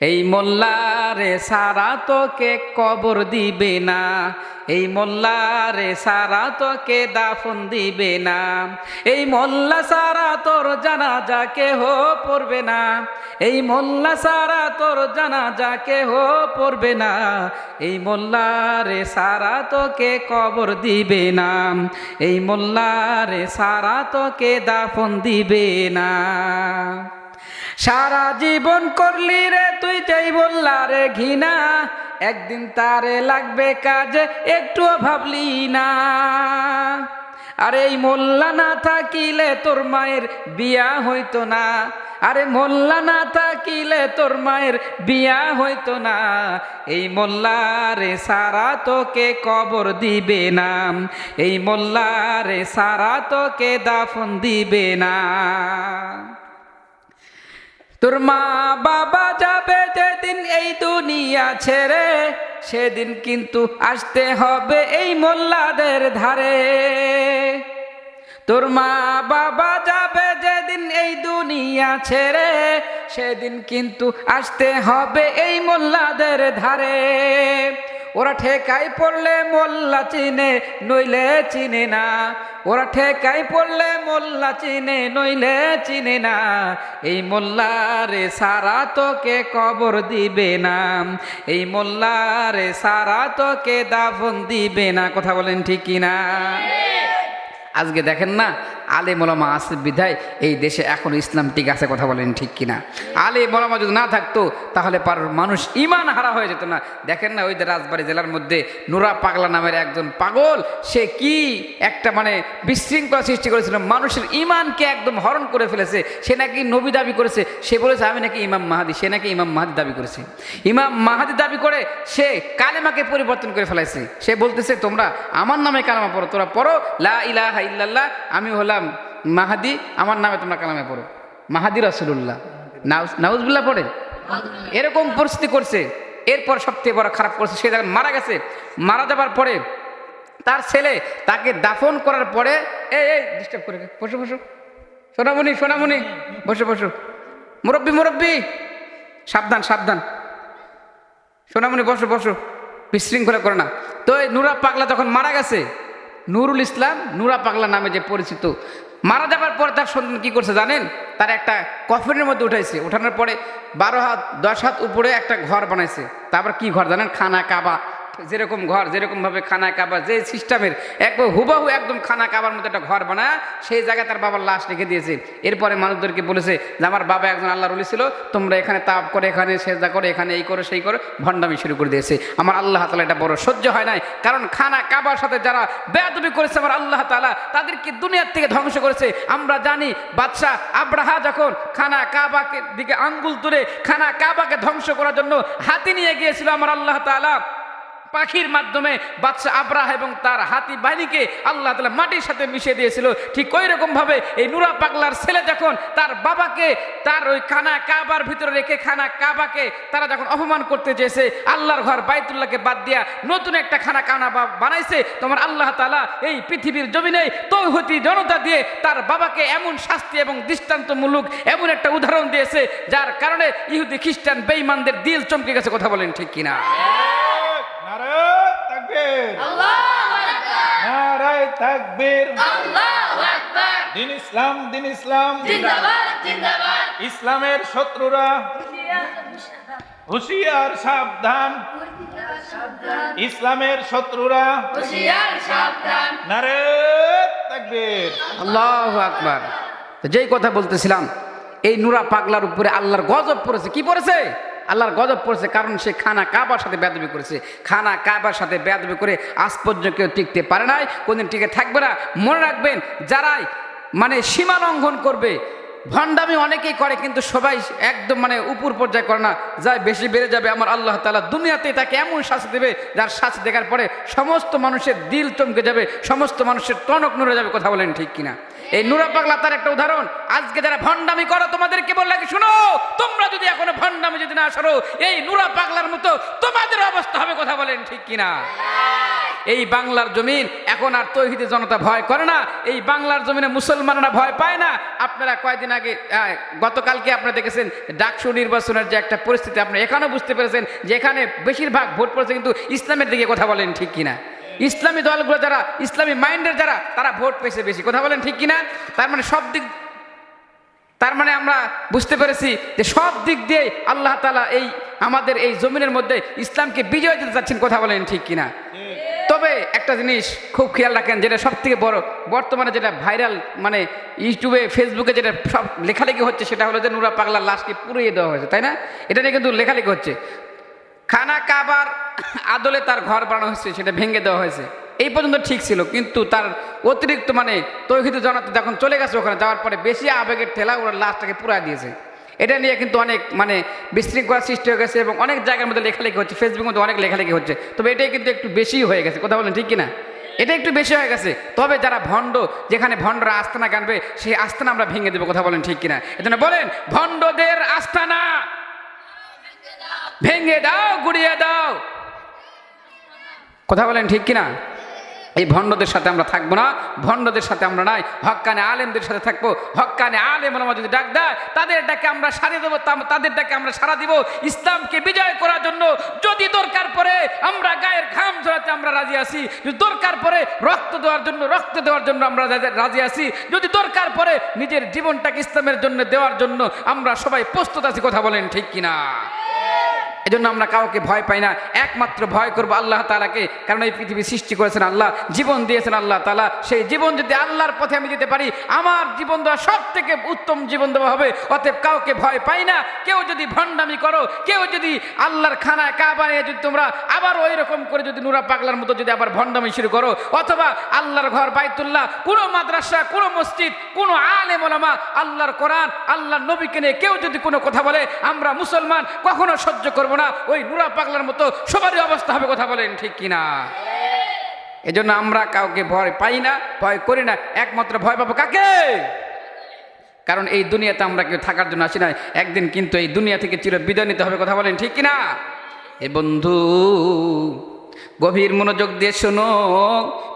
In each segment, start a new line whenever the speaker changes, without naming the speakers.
এই মোল্লারে সারা তোকে কবর দিবে না। এই মোল্লারে সারা তোকে দাফন দিবে না। এই মোল্লা সারা তোর জানা জানাজা কেহ পড়বে না। এই মোল্লা সারা তোর জানা জানাজা কেহ পড়বে না। এই মোল্লারে সারা তোকে কবর দিবে না। এই মোল্লারে সারা তোকে দাফন দিবে না। সারা জীবন করলি রে, তুই যেই বললা রে ঘৃণা। একদিন তারে লাগবে কাজে, একটুও ভাবলি না। আরে এই মোল্লা না থাকিলে তোর মায়ের বিয়া হইতো না। আরে মোল্লা না থাকিলে তোর মায়ের বিয়া হইতো না। এই মোল্লারে সারা তোকে কবর দিবে না। এই মোল্লারে সারা তোকে দাফন দিবে না। তোর মা বাবা যাবে যেদিন এই দুনিয়া ছেড়ে, সেদিন কিন্তু আসতে হবে এই মোল্লাদের ধারে। তোর মা বাবা যাবে যেদিন এই দুনিয়া ছেড়ে, সেদিন কিন্তু আসতে হবে এই মোল্লাদের ধারে। ওরা ঠেকাই পড়লে মোল্লা চিনে নইলে চিনে না। ওরা ঠেকাই পড়লে মোল্লা চিনে নইলে চিনে না। এই মোল্লারে সারা তোকে কবর দিবে না। এই মোল্লারে সারা তোকে দাফন দিবে না। কথা বলেন ঠিক কিনা? আজকে দেখেন না আলে মোলামা আছে বিধায় এই দেশে এখন ইসলাম ঠিক আছে কথা বলেন ঠিক কিনা? আলে মোলামা যদি না থাকতো, তাহলে পার মানুষ ইমান হারা হয়ে যেত না। দেখেন না, ওই যে রাজবাড়ি জেলার মধ্যে নুরা পাগলা নামের একজন পাগল, সে কি একটা মানে বিশৃঙ্খলা সৃষ্টি করেছিল। মানুষের ইমানকে একদম হরণ করে ফেলেছে। সে নাকি নবী দাবি করেছে। সে বলেছে, আমি নাকি ইমাম মাহাদি। সে নাকি ইমাম মাহাদি দাবি করেছে। ইমাম মাহাদি দাবি করে সে কালেমাকে পরিবর্তন করে ফেলাইছে। সে বলতেছে, তোমরা আমার নামে কালেমা পড়ো, তোরা পড়ো, লা ইলাহা ইল্লাল্লাহ আমি হলাম মাহাদি, আমার নামে তোমরা কালামে পড়ো। মাহাদি রাসুল্লাহ নাউজবুল্লাহ পড়ে? এরকম পরিস্থিতি করছে। এরপর সবথেকে বড় খারাপ করছে, সে যখন মারা গেছে, মারা যাবার পরে তার ছেলে তাকে দাফন করার পরে, এই এই ডিস্টার্ব করে, বসো বসো। সোনামণি সোনামণি, বসো বসো। মুরব্বী মুরব্বী, সাবধান সাবধান। সোনামণি, বসো বসো। বিশৃঙ্খলা করে না। তো এই নুরা পাগলা যখন মারা গেছে নুরুল ইসলাম নুরা পাগলা নামে যে পরিচিত। মারা যাবার পরে তার সন্তান কী করছে জানেন? তার একটা কফিনের মধ্যে উঠাইছে। উঠানোর পরে বারো হাত, দশ হাত উপরে একটা ঘর বানাইছে। তারপর কি ঘর জানেন? খানা, কাবা। যেরকম ঘর, যেরকমভাবে খানা কাবা, যে সিস্টেমের একবার হুবাহু একদম খানা কাবার মতো একটা ঘর বানায় সেই জায়গায় তার বাবার লাশ রেখে দিয়েছে। এরপরে মানুষদেরকে বলেছে যে, আমার বাবা একজন আল্লাহ রলি ছিল, তোমরা এখানে তাপ করে, এখানে সেজদা করে, এখানে এই করে, সেই করে। ভণ্ডামি শুরু করে দিয়েছে। আমার আল্লাহ তালা এটা বড় সহ্য হয় নাই। কারণ খানা কাবার সাথে যারা বেয়াদবি করেছে, আমার আল্লাহ তালা তাদেরকে দুনিয়ার থেকে ধ্বংস করেছে। আমরা জানি বাদশাহ আব্রাহা যখন খানা কাবাকে দিকে আঙ্গুল তুলে, খানা কাবাকে ধ্বংস করার জন্য হাতি নিয়ে গিয়েছিল, আমার আল্লাহ তালা পাখির মাধ্যমে বাদশাহ আব্রাহ এবং তার হাতি বাহিনীকে আল্লাহ তালা মাটির সাথে মিশিয়ে দিয়েছিল। ঠিক ওই রকম ভাবে এই নুরা পাগলার ছেলে যখন তার বাবাকে, তার ওই খানা কাবার ভিতরে রেখে খানা কাবাকে তারা যখন অপমান করতে চেয়েছে, আল্লাহর ঘর বাইতুল্লাহকে বাদ দিয়া নতুন একটা খানা কানা বানাইছে, তোমার আল্লাহ তালা এই পৃথিবীর জমিনে তৌহতি জনতা দিয়ে তার বাবাকে এমন শাস্তি এবং দৃষ্টান্তমূলক এমন একটা উদাহরণ দিয়েছে, যার কারণে ইহুদি খ্রিস্টান বেঈমানদের দিল চমকে গেছে, কথা বলেন ঠিক কিনা?
তাকবীর নারায় তাকবীর। দিন ইসলাম দিন ইসলাম। ইসলামের শত্রুরা। হুশিয়ার সাবধান। ইসলামের শত্রুরা।
আকবার। যেই কথা বলতেছিলাম, এই নুরা পাগলার উপরে আল্লাহর গজব পড়েছে, কি পড়েছে? আল্লাহর গজব পড়েছে, কারণ সে খানা কাবার সাথে বেদবি করেছে। খানা কাবার সাথে বেদবি করে আজ পর্যন্ত কেউ টিকতে পারে নাই, কোনদিন টিকে থাকবে না। মনে রাখবেন, যারাই মানে সীমা লঙ্ঘন করবে ভণ্ডামি অনেকেই করে, কিন্তু সবাই একদম মানে উপর পর্যায়ে করে না। যা বেশি বেড়ে যাবে আমার আল্লাহ তালা দুনিয়াতে তাকে এমন শাস্তি দেবে, যার শাস্তি দেখার পরে সমস্ত মানুষের দিল চমকে যাবে, সমস্ত মানুষের টনক নড়ে যাবে, কথা বলেন ঠিক কিনা। এই নুরা পাগলা তার একটা উদাহরণ, আজকে যারা ভণ্ডামি করো, তোমাদেরকে বললে কি, শোনো, তোমরা যদি এখনও ভণ্ডামি যদি না সরো, এই নুরা পাগলার মতো তোমাদের অবস্থা হবে, কথা বলেন ঠিক কিনা? এই বাংলার জমিন এখন আর তৈহিদে জনতা ভয় করে না, এই বাংলার জমিনে মুসলমানরা ভয় পায় না। আপনারা কয়েকদিন আগে গতকালকে আপনারা দেখেছেন, ডাকসু নির্বাচনের যে একটা পরিস্থিতি আপনি এখানেও বুঝতে পেরেছেন যে এখানে বেশিরভাগ ভোট পড়েছে কিন্তু ইসলামের দিকে কথা বলেন ঠিক কিনা। ইসলামী দলগুলো যারা, ইসলামী মাইন্ডের যারা, তারা ভোট পেয়েছে বেশি। কথা বলেন ঠিক কিনা? তার মানে সব দিক, তার মানে আমরা বুঝতে পেরেছি যে সব দিক দিয়ে আল্লাহ তালা এই, আমাদের এই জমিনের মধ্যে ইসলামকে বিজয় দিতে চাচ্ছেন। কথা বলেন ঠিক কিনা? তবে একটা জিনিস খুব খেয়াল রাখেন, যেটা সব থেকে বড়, বর্তমানে যেটা ভাইরাল মানে ইউটিউবে, ফেসবুকে যেটা সব লেখালেখি হচ্ছে, সেটা হলো যে নুরা পাগলার লাশকে পুড়িয়ে দেওয়া হয়েছে, তাই না? এটা নিয়ে কিন্তু লেখালেখি হচ্ছে। খানা কাবার আদলে তার ঘর বানানো হয়েছে, সেটা ভেঙে দেওয়া হয়েছে। এই পর্যন্ত ঠিক ছিল, কিন্তু তার অতিরিক্ত মানে তৈহিত জনতা যখন চলে গেছে ওখানে, যাওয়ার পরে বেশি আবেগের ঠেলা ওরা লাশটাকে পুরা দিয়েছে। এটা নিয়ে কিন্তু অনেক মানে বিশৃঙ্খলা সৃষ্টি হয়ে গেছে এবং অনেক জায়গার মধ্যে লেখালেখি হচ্ছে ফেসবুকের মধ্যে অনেক লেখালেখি হচ্ছে। তবে এটাই কিন্তু একটু বেশি হয়ে গেছে, কথা বলেন ঠিক কিনা? এটা একটু বেশি হয়ে গেছে। তবে যারা ভণ্ড, যেখানে ভণ্ডরা আস্তানা গানবে, সেই আস্তানা আমরা ভেঙে দেবো, কথা বলেন ঠিক কিনা? এজন্য বলেন, ভণ্ডদের আস্তানা! ভেঙে দাও, গুড়িয়ে দাও! কথা বলেন ঠিক কিনা? এই ভণ্ডদের সাথে আমরা থাকব না, ভণ্ডদের সাথে আমরা নাই হক্কানে আলেমদের সাথে থাকব হক্কানে আলেম আমরা যদি ডাক দেয়, তাদের ডাকে আমরা সারি দেবো তাদের ডাকে আমরা সারা দিব। ইসলামকে বিজয় করার জন্য যদি দরকার পড়ে, আমরা গায়ের ঘাম ঝরাতে আমরা রাজি আছি। যদি দরকার পড়ে রক্ত দেওয়ার জন্য, রক্ত দেওয়ার জন্য আমরা রাজি আছি। যদি দরকার পড়ে নিজের জীবনটাকে ইসলামের জন্য দেওয়ার জন্য আমরা সবাই প্রস্তুত আছি, কথা বলেন ঠিক কিনা? এজন্য আমরা কাউকে ভয় পাই না। একমাত্র ভয় করব আল্লাহ তালাকে কারণ এই পৃথিবী সৃষ্টি করেছেন আল্লাহ, জীবন দিয়েছেন আল্লাহ তালা সেই জীবন যদি আল্লাহর পথে আমি দিতে পারি, আমার জীবন দেওয়া সব থেকে উত্তম জীবন দেওয়া হবে। অতএব কাউকে ভয় পাই না। কেউ যদি ভণ্ডামি করো, কেউ যদি আল্লাহর খানায় কা বানিয়ে যদি তোমরা আবার ওই রকম করে যদি নুরা পাগলার মতো যদি আবার ভণ্ডামি শুরু করো, অথবা আল্লাহর ঘর বাইতুল্লাহ, কোনো মাদ্রাসা, কোনো মসজিদ, কোনো আলে ওলামা, আল্লাহর কোরআন, আল্লাহর নবীকে নিয়ে কেউ যদি কোনো কথা বলে, আমরা মুসলমান, কখনো সহ্য করব না। ওই নুরা পাগলার মতো সবারই অবস্থা হবে কথা বলেন ঠিক কিনা? এজন্য আমরা কাউকে ভয় পাই না, ভয় করি না। একমাত্র ভয় পাবো কাকে? কারণ এই দুনিয়াতে আমরা কেউ থাকার জন্য আসি না একদিন কিন্তু এই দুনিয়া থেকে চির বিদায় নিতে হবে কথা বলেন ঠিক কিনা? এ বন্ধু, গভীর মনোযোগ দিয়ে শোনো।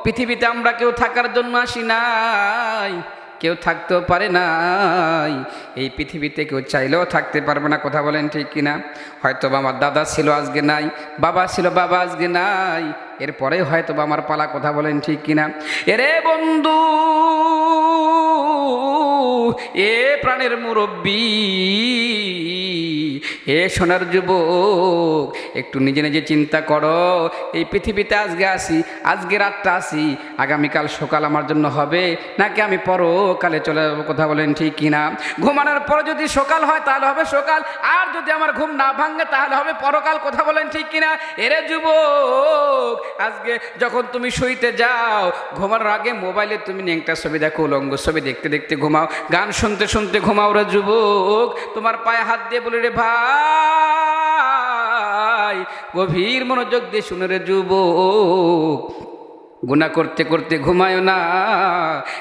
পৃথিবীতে আমরা কেউ থাকার জন্য আসি নাই। কেউ থাকতেও পারে নাই। এই পৃথিবীতে কেউ চাইলেও থাকতে পারবে না, কথা বলেন ঠিক কিনা? হয়তো বা আমার দাদা ছিল আজকে নাই, বাবা ছিল বাবা আজকে নাই, এরপরে হয়তো বা আমার পালা, কথা বলেন ঠিক কিনা? এরে বন্ধু, এ প্রাণের মুরব্বী এ সোনার যুবক, একটু নিজে নিজে চিন্তা করো। এই পৃথিবীতে আজকে আসি, আজকে রাতটা আসি, আগামীকাল সকাল আমার জন্য হবে, নাকি আমি পরকালে চলে যাব, কথা বলেন ঠিক কিনা? ঘুমানোর পরে যদি সকাল হয়, তাহলে হবে সকাল, আর যদি আমার ঘুম না ভাঙে, তাহলে হবে পরকাল, কথা বলেন ঠিক কিনা? এরে যুবক, আজকে যখন তুমি শুইতে যাও, ঘুমানোর আগে মোবাইলে তুমি নেংটা ছবি দেখো, উলঙ্গ ছবি, দেখতে দেখতে ঘুমাও, গান শুনতে শুনতে ঘুমাও রে যুবক। তোমার পায়ে হাত দিয়ে বলে রে ভাই গভীর মনোযোগ দিয়ে শুনে রে যুবক গুণা করতে করতে ঘুমায় না।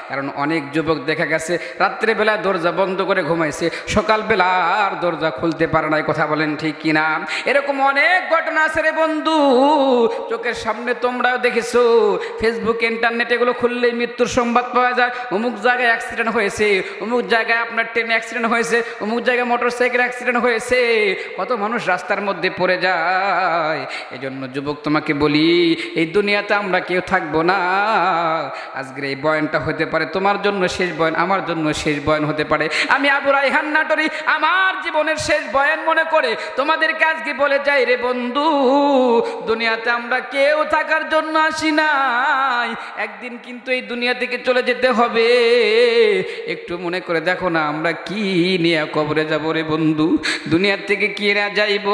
কারণ অনেক যুবক দেখা গেছে রাত্রেবেলা দরজা বন্ধ করে ঘুমাইছে সকালবেলা আর দরজা খুলতে পারে না কথা বলেন ঠিক কিনা? এরকম অনেক ঘটনা আছে রে বন্ধু। চোখের সামনে তোমরাও দেখেছ ফেসবুক ইন্টারনেট এগুলো খুললেই মৃত্যুর সংবাদ পাওয়া যায়। অমুক জায়গায় অ্যাক্সিডেন্ট হয়েছে, অমুক জায়গায় আপনার ট্রেন অ্যাক্সিডেন্ট হয়েছে, অমুক জায়গায় মোটর সাইকেল অ্যাক্সিডেন্ট হয়েছে। কত মানুষ রাস্তার মধ্যে পড়ে যায়। এজন্য যুবক তোমাকে বলি, এই দুনিয়াতে আমরা কেউ থাকব না। আজকের এই বয়ানটা হতে পারে তোমার জন্য শেষ বয়ন, আমার জন্য শেষ বয়ন হতে পারে। আমি আবু রাইহান নাটরি আমার জীবনের শেষ বয়ান মনে করে তোমাদেরকে আজকে বলে যাই রে বন্ধু, দুনিয়াতে আমরা কেউ থাকার জন্য আসি নাই। একদিন কিন্তু এই দুনিয়া থেকে চলে যেতে হবে। একটু মনে করে দেখো না আমরা কি নিয়ে কবরে যাব রে বন্ধু, দুনিয়ার থেকে কি না যাইব?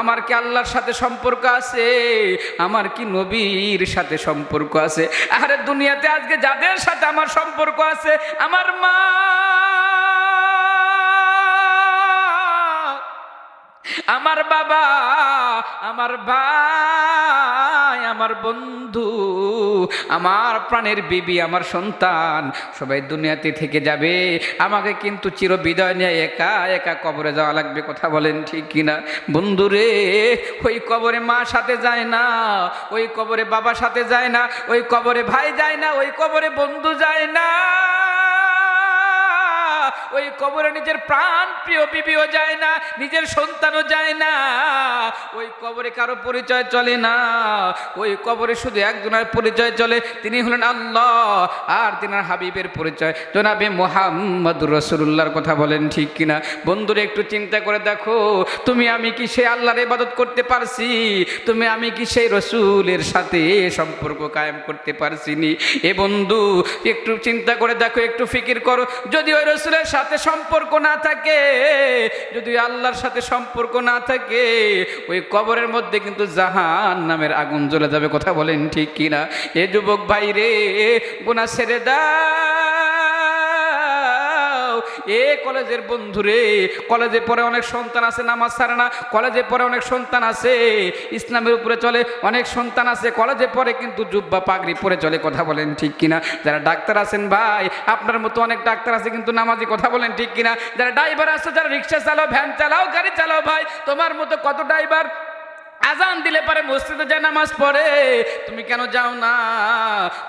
আমার কি আল্লাহর সাথে সম্পর্ক আছে? আমার কি নবীর সাথে সম্পর্ক আছে। আরে দুনিয়াতে আজকে যাদের সাথে আমার সম্পর্ক আছে আমার মা। আমার বাবা, আমার ভাই, আমার বন্ধু, আমার প্রাণের বিবি, আমার সন্তান, সবাই দুনিয়াতে থেকে যাবে। আমাকে কিন্তু চির বিদায় নিয়ে একা একা কবরে যাওয়া লাগবে, কথা বলেন ঠিক কিনা? বন্ধুরে ওই কবরে মা সাথে যায় না, ওই কবরে বাবা সাথে যায় না, ওই কবরে ভাই যায় না, ওই কবরে বন্ধু যায় না। ওই কবরে নিজের প্রাণ প্রিয় বিবিও যায় না, নিজের সন্তানও যায় না। ওই কবরে কারও পরিচয় চলে না, ওই কবরে শুধু একজনের পরিচয় চলে, তিনি হলেন আল্লাহ আর তিনার হাবিবের পরিচয়। জনাবে মোহাম্মদ রসুল্লাহর কথা বলেন ঠিক কিনা? বন্ধুরা, একটু চিন্তা করে দেখো, তুমি আমি কি সেই আল্লাহর ইবাদত করতে পারছি? তুমি আমি কি সেই রসুলের সাথে সম্পর্ক কায়েম করতে পারছি নি? এ বন্ধু, একটু চিন্তা করে দেখো, একটু ফিকির করো। যদি ওই রসুলের সাথে সম্পর্ক না থাকে। যদি আল্লাহর সাথে সম্পর্ক না থাকে, ওই কবরের মধ্যে কিন্তু জাহান নামের আগুন জ্বলে যাবে, কথা বলেন ঠিক কিনা? এ যুবক ভাই গোনা ছেড়ে দাও। এ কলেজের বন্ধুরে কলেজে পরে অনেক সন্তান আছে, নামাজ ছাড়ে না। কলেজে পরে অনেক সন্তান আছে, ইসলামের উপরে চলে অনেক সন্তান আছে। কলেজে পরে কিন্তু জুব্বা পাগড়ি পরে চলে, কথা বলেন ঠিক কিনা? যারা ডাক্তার আছেন ভাই, আপনার মতো অনেক ডাক্তার আছে কিন্তু নামাজি কথা বলেন ঠিক কিনা? যারা ড্রাইভার আছে, যারা রিক্সা চালাও, ভ্যান চালাও, গাড়ি চালাও ভাই, তোমার মতো কত ড্রাইভার আজান দিলে পারে মসজিদে যায় নামাজ পড়ে। তুমি কেন যাও না?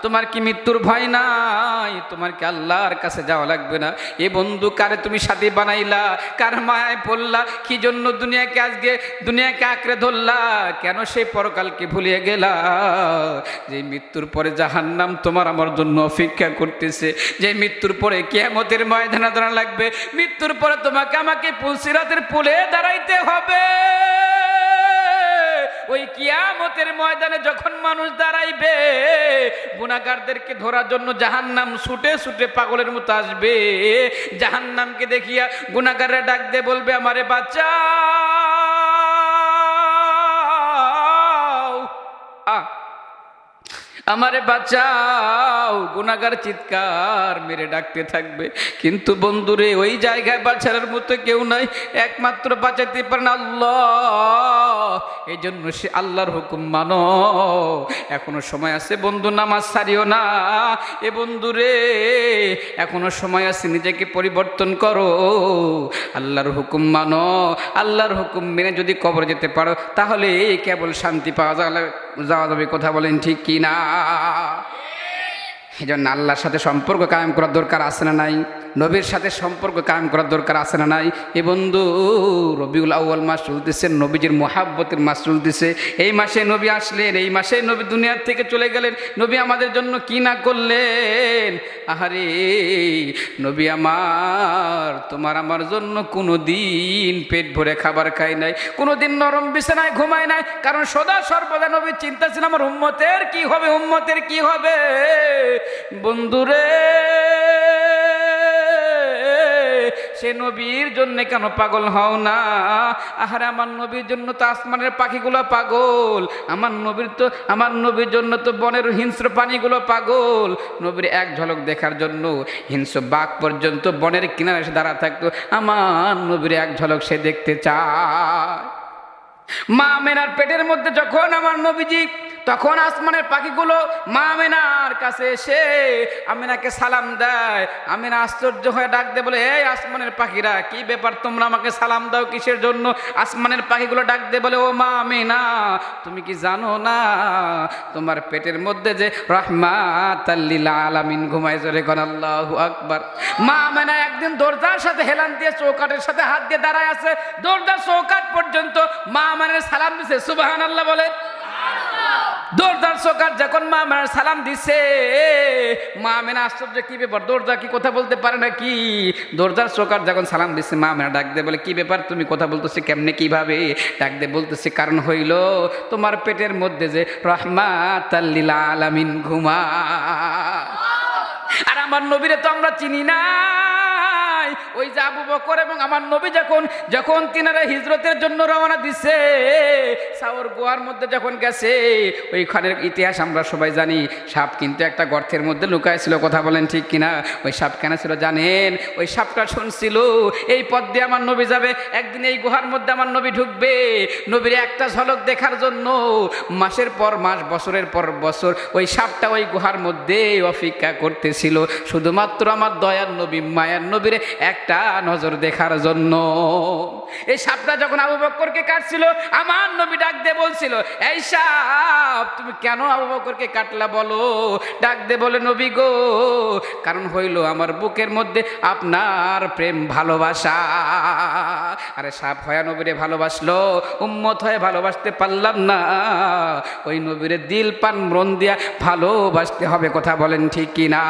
তোমার কি মৃত্যুর ভয় নাই? তোমার কি আল্লাহর কাছে যাওয়া লাগবে না? এ বন্ধু কারে তুমি সাথী বানাইলা? কার মায়ায় পড়লা? কি জন্য দুনিয়াকে আজকে, দুনিয়াকে আঁকড়ে ধরলা? কেন সেই পরকালকে ভুলিয়ে গেলা? যে মৃত্যুর পরে জাহান্নাম তোমার আমার জন্য অপেক্ষা করতেছে। যে মৃত্যুর পরে কেয়ামতের ময়দানে দাঁড়া লাগবে। মৃত্যুর পরে তোমাকে আমাকে পুলসিরাতের পুলে দাঁড়াইতে হবে। ওই কিয়ামতের ময়দানে যখন মানুষ দাঁড়াইবে গুণাগারদেরকে ধরার জন্য জাহান্নাম ছুটে ছুটে পাগলের মতো আসবে। জাহান্নামকে দেখিয়া গুণাগাররা ডাক দিয়ে বলবে, আমারে বাচ্চা আমারে বাঁচাও। গুনাগার চিৎকার মেরে ডাকতে থাকবে। কিন্তু বন্ধুরে, ওই জায়গায় বাঁচানোর মতো কেউ নাই। একমাত্র বাঁচাতে পারেন আল্লাহ। এই জন্য সে আল্লাহর হুকুম মানো। এখনও সময় আছে বন্ধু, নামাজ সারিও না। এ বন্ধু রে, এখনও সময় আছে, নিজেকে পরিবর্তন করো। আল্লাহর হুকুম মানো। আল্লাহর হুকুম মেনে যদি কবর যেতে পারো, তাহলে কেবল শান্তি পাওয়া যাবে, যাওয়া যাবে। কথা বলেন ঠিক কি না এই জন্য আল্লাহর সাথে সম্পর্ক কায়েম করার দরকার আছে না নাই? নবীর সাথে সম্পর্ক কায়েম করার দরকার আছে না নাই? এ বন্ধু, রবিউল আউ্য়াল মাস চলতেছে, নবীজির মোহাব্বতের মাস চলতেছে। এই মাসে নবী আসলেন, এই মাসে নবী দুনিয়ার থেকে চলে গেলেন। নবী আমাদের জন্য কি না করলেন? আহারে, নবী আমার, তোমার আমার জন্য কোনো দিন পেট ভরে খাবার খাই নাই কোনো দিন নরম বিছানায় ঘুমায় নাই। কারণ সদা সর্বদা নবীর চিন্তা ছিল, আমার উম্মতের কি হবে, উম্মতের কি হবে? বন্ধুরে, সে নবীর জন্য কেন পাগল হও না? আহারে, আমার নবীর জন্য তো আসমানের পাখিগুলো পাগল। আমার নবীর তো, আমার নবীর জন্য তো বনের হিংস্র প্রাণীগুলো পাগল। নবীর এক ঝলক দেখার জন্য হিংস্র বাঘ পর্যন্ত বনের কিনারে এসে দাঁড়া থাকতো। আমার নবীর এক ঝলক সে দেখতে চায়। মা মেনার পেটের মধ্যে যখন আমার নবীজি তখন আসমানের পাখিগুলো, মা মেনার কাছে এসে আমিনাকে সালাম দেয়। আমিনা আশ্চর্য হয়ে ডাক দে বলে, এই আসমানের পাখিরা, কি ব্যাপার? তোমরা আমাকে সালাম দাও কিসের জন্য? আসমানের পাখিগুলো ডাক দে বলে, ও মা আমিনা, তুমি কি জানো না? তোমার পেটের মধ্যে যে রহমাত আলামিন ঘুমায় জোরে কন, আল্লাহু আকবার। মা আমিনা একদিন দরজার সাথে হেলান দিয়ে চৌকাটের সাথে হাত দিয়ে দাঁড়ায় আছে। দরজার চৌকাট পর্যন্ত মা আমানের সালাম দিছে। সুবাহান আল্লাহ বলে। দরজার চৌকাট যখন মা আমার সালাম দিছে মা আমেনা আশ্চর্য কি ব্যাপার? দরজা কি কথা বলতে পারে না কি দরজার চৌকাট যখন সালাম দিছে মা আমেনা ডাক দিয়ে বলে, কি ব্যাপার? তুমি কথা বলতেছে কেমনে, কীভাবে? ডাক দিয়ে বলতেছে, কারণ হইল তোমার পেটের মধ্যে যে রহমাত আলামিন ঘুমা আর আমার নবীরে তো আমরা চিনি নাই ওই যে আবু বকর এবং আমার নবী যখন যখন তিনারা হিজরতের জন্য রওনা দিছে, সাওর গোয়ার মধ্যে যখন গেছে, ওইখানের ইতিহাস আমরা সবাই জানি, সাপ কিন্তু একটা গর্তের মধ্যে লুকায় ছিল কথা বলেন ঠিক কিনা? ওই সাপ কেন ছিল জানেন? ওই সাপটা শুনছিল, এই পথ দিয়ে আমার নবী যাবে, একদিন এই গুহার মধ্যে আমার নবী ঢুকবে। নবীর একটা ঝলক দেখার জন্য, মাসের পর মাস, বছরের পর বছর, ওই সাপটা ওই গুহার মধ্যে অপেক্ষা করতেছিল। শুধুমাত্র আমার দয়ার নবী, মায়ার নবীর একটা নজর দেখার জন্য। এই সাপটা যখন আবু বক্করকে কাটছিল, আমার নবী ডাক দিয়ে বলছিল, এই সাপ, তুমি কেন আবু বক্করকে কাটলা বলো? ডাক দিয়ে বলে, নবী গো, কারণ হইল আমার বুকের মধ্যে আপনার প্রেম ভালোবাসা। আরে সাপ হয়া নবীরে ভালোবাসলো, উম্মত হয়ে ভালোবাসতে পারলাম না। ওই নবীরে দিল পান মন দিয়া ভালোবাসতে হবে, কথা বলেন ঠিক কিনা?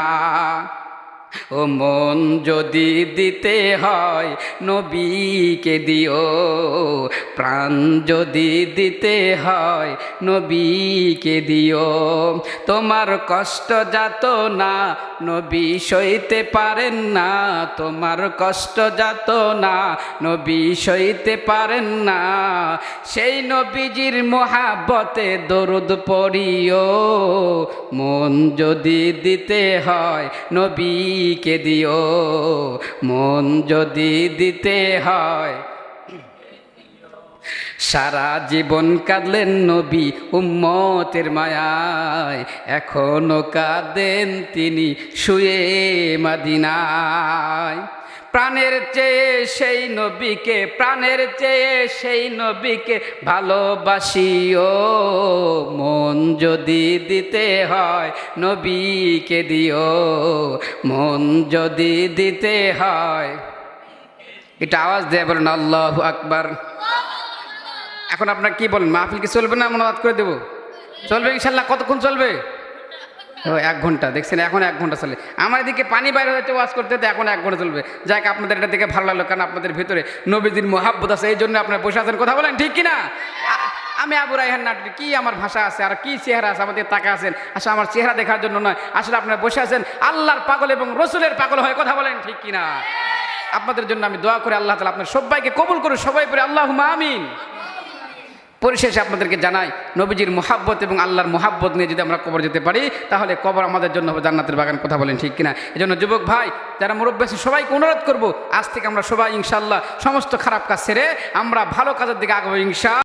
ও মন যদি দিতে হয়, নবীকে দিও। প্রাণ যদি দিতে হয়, নবীকে দিও। তোমার কষ্ট যাত না, নবী সইতে পারেন না। তোমার কষ্ট যাত না, নবী সইতে পারেন না। সেই নবীজির মহাব্বতে দরুদ পড়িও। মন যদি দিতে হয় নবীকে দিও? মন যদি দিতে হয়। সারা জীবন কাঁদলেন নবী উম্মতের মায়ায়। এখনও কাঁদেন তিনি শুয়ে মাদিনায়। প্রাণের চেয়ে সেই নবীকে, প্রাণের চেয়ে সেই নবীকে ভালোবাসিও। মন যদি দিতে হয় নবীকে দিও। মন যদি দিতে হয়। এটা আওয়াজ দেয় বলেন, আল্লাহ আকবার। এখন আপনার কি বলেন, মাহফিল কি চলবে না মনোবাদ করে দেবো? চলবে ইনশাল্লাহ, কতক্ষণ চলবে? এক ঘণ্টা। দেখছেন, এখন এক ঘণ্টা চলে। আমার এদিকে পানি বাইরে হয়েছে ওয়াজ করতে হতে এখন এক ঘণ্টা চলবে। যাক আপনাদের এটা দেখে ভালো লাগল, কারণ আপনাদের ভিতরে নবীজির মোহাব্বত আছে, এই জন্য আপনারা বসে আছেন। কথা বলেন, ঠিক কিনা আমি আবু রাইহান নাটকে কি আমার ভাষা আছে, আর কি চেহারা আছে আমাদের তাকা আছেন? আসলে আমার চেহারা দেখার জন্য নয়, আসলে আপনারা বসে আছেন আল্লাহর পাগল এবং রসুলের পাগল হয়ে কথা বলেন, ঠিক কিনা আপনাদের জন্য আমি দোয়া করে, আল্লাহ তালা আপনার সবাইকে কবুল করুন সবাই পরে আল্লাহ আমিন। পরিশেষে আপনাদেরকে জানাই, নবীজির মোহাব্বত এবং আল্লাহর মোহাব্বত নিয়ে যদি আমরা কবর যেতে পারি, তাহলে কবর আমাদের জন্য হবে জান্নাতের বাগান, কথা বলেন ঠিক কিনা? এই জন্য যুবক ভাই, যারা মুরব্বী আছে সবাইকে অনুরোধ করব, আজ থেকে আমরা সবাই ইনশাল্লাহ সমস্ত খারাপ কাজ ছেড়ে আমরা ভালো কাজের দিকে আগাবো ইনশা